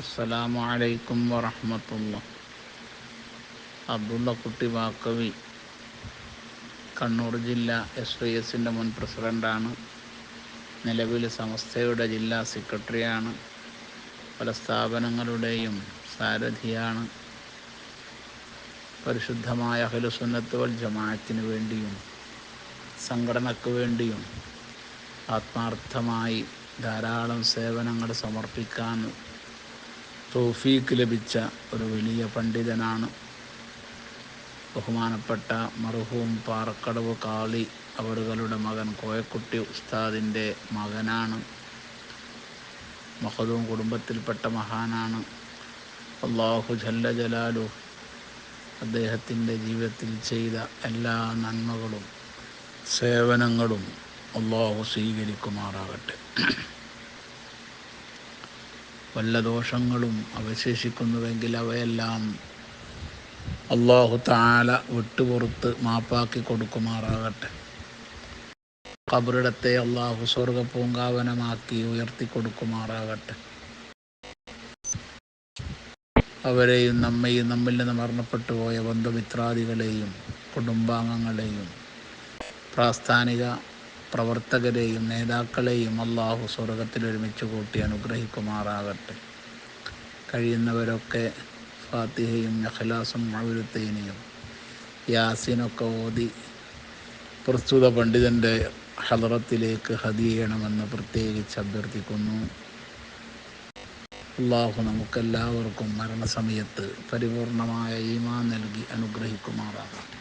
അസ്സലാമു അലൈക്കും വറഹമത്തുള്ള അബ്ദുള്ള കുട്ടി വാക്കവി കണ്ണൂർ ജില്ല എസ് വൈ എസിന്റെ മുൻ പ്രസിഡന്റാണ് നിലവിൽ സംസ്ഥയുടെ ജില്ലാ സെക്രട്ടറിയാണ്. പല സ്ഥാപനങ്ങളുടെയും സാരഥിയാണ്. പരിശുദ്ധമായ അഖിലുസുന്നത്ത് വൽ ജമാഅത്തിന് വേണ്ടിയും സംഘടനയ്ക്ക് വേണ്ടിയും ആത്മാർത്ഥമായി ധാരാളം സേവനങ്ങൾ സമർപ്പിക്കാൻ തോഫീക്ക് ലഭിച്ച ഒരു വലിയ പണ്ഡിതനാണ്. ബഹുമാനപ്പെട്ട മർഹൂം പാറക്കടവ് കാളി അവറുകളുടെ മകൻ കോയക്കുട്ടി ഉസ്താദിന്റെ മകനാണ്. മഹദൂം കുടുംബത്തിൽപ്പെട്ട മഹാനാണ്. അള്ളാഹു ജല്ല ജലാലു അദ്ദേഹത്തിന്റെ ജീവിതത്തിൽ ചെയ്ത എല്ലാ നന്മകളും സേവനങ്ങളും അള്ളാഹു സ്വീകരിക്കുമാറാകട്ടെ. വല്ല ദോഷങ്ങളും അവശേഷിക്കുന്നുവെങ്കിൽ അവയെല്ലാം അള്ളാഹു താല വിട്ടുപുറത്ത് മാപ്പാക്കി കൊടുക്കുമാറാകട്ടെ. കബറിടത്തെ അള്ളാഹു സ്വർഗപ്പൂങ്കാവനമാക്കി ഉയർത്തി കൊടുക്കുമാറാകട്ടെ. അവരെയും നമ്മയും നമ്മിൽ നിന്ന് മരണപ്പെട്ടു പോയ ബന്ധുമിത്രാദികളെയും കുടുംബാംഗങ്ങളെയും പ്രാസ്ഥാനിക പ്രവർത്തകരെയും നേതാക്കളെയും അള്ളാഹു സ്വർഗത്തിൽ ഒരുമിച്ച് കൂട്ടി അനുഗ്രഹിക്കുമാറാകട്ടെ. കഴിയുന്നവരൊക്കെ ഫാത്തിഹയും അഖലാസും മഴുരുത്തേനിയും യാസിനൊക്കെ ഓതി പ്രസ്തുത പണ്ഡിതന്റെ ഹലറത്തിലേക്ക് ഹതിയണമെന്ന് പ്രത്യേകിച്ച് അഭ്യർത്ഥിക്കുന്നു. അള്ളാഹു നമുക്കെല്ലാവർക്കും മരണസമയത്ത് പരിപൂർണമായ ഈമാൻ നൽകി അനുഗ്രഹിക്കുമാറാകട്ടെ.